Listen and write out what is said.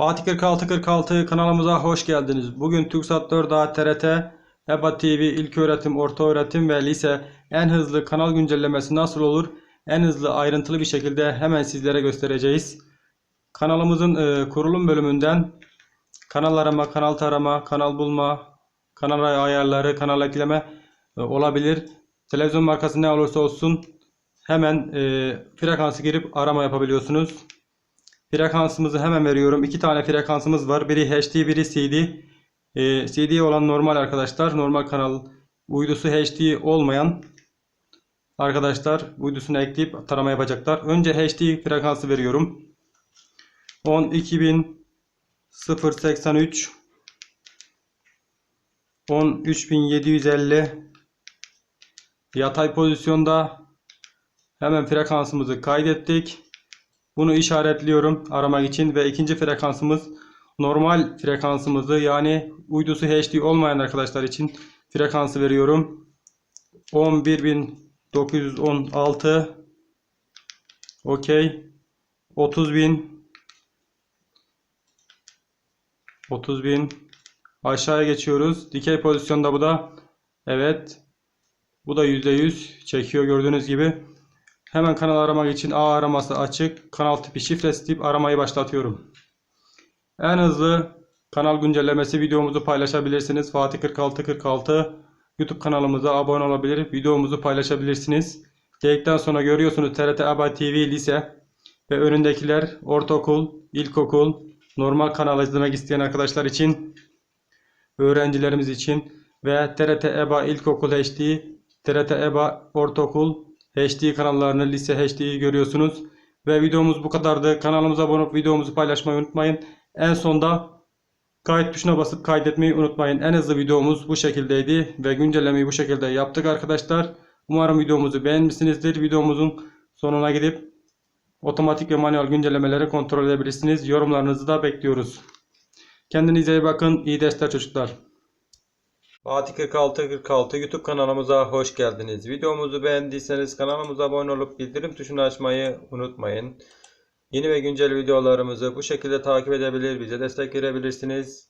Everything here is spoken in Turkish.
Fatih 46 46 kanalımıza hoş geldiniz. Bugün TürkSat 4A TRT, EBA TV, İlköğretim, Ortaöğretim ve Lise en hızlı kanal güncellemesi nasıl olur? En hızlı ayrıntılı bir şekilde hemen sizlere göstereceğiz. Kanalımızın e, kurulum bölümünden kanal arama, kanal tarama, kanal bulma, kanal ayarları, kanal ekleme e, olabilir. Televizyon markası ne olursa olsun hemen e, frekansı girip arama yapabiliyorsunuz. Frekansımızı hemen veriyorum. İki tane frekansımız var. Biri HD, biri CD. Ee, CD olan normal arkadaşlar. Normal kanal uydusu HD olmayan arkadaşlar uydusunu ekleyip tarama yapacaklar. Önce HD frekansı veriyorum. 12083 13750 yatay pozisyonda hemen frekansımızı kaydettik. Bunu işaretliyorum aramak için ve ikinci frekansımız normal frekansımızı yani uydusu HD olmayan arkadaşlar için frekansı veriyorum. 11916 Okey. 30000 30000 aşağıya geçiyoruz. Dikey pozisyonda bu da. Evet. Bu da %100 çekiyor gördüğünüz gibi. Hemen kanal aramak için A araması açık. Kanal tipi şifresi tip aramayı başlatıyorum. En hızlı kanal güncellemesi videomuzu paylaşabilirsiniz. Fatih 46 46 YouTube kanalımıza abone olabilir. Videomuzu paylaşabilirsiniz. Dedikten sonra görüyorsunuz TRT ABA TV lise ve önündekiler ortaokul, ilkokul, normal kanal izlemek isteyen arkadaşlar için, öğrencilerimiz için ve TRT EBA İlkokul HD, TRT EBA Ortaokul HD kanallarını, lise HD'yi görüyorsunuz. Ve videomuz bu kadardı. Kanalımıza abone olup videomuzu paylaşmayı unutmayın. En sonda kayıt tuşuna basıp kaydetmeyi unutmayın. En hızlı videomuz bu şekildeydi ve güncellemeyi bu şekilde yaptık arkadaşlar. Umarım videomuzu beğenmişsinizdir. Videomuzun sonuna gidip otomatik ve manuel güncellemeleri kontrol edebilirsiniz. Yorumlarınızı da bekliyoruz. Kendinize iyi bakın. İyi dersler çocuklar. Fatih 46 46 YouTube kanalımıza hoş geldiniz. Videomuzu beğendiyseniz kanalımıza abone olup bildirim tuşunu açmayı unutmayın. Yeni ve güncel videolarımızı bu şekilde takip edebilir, bize destek verebilirsiniz.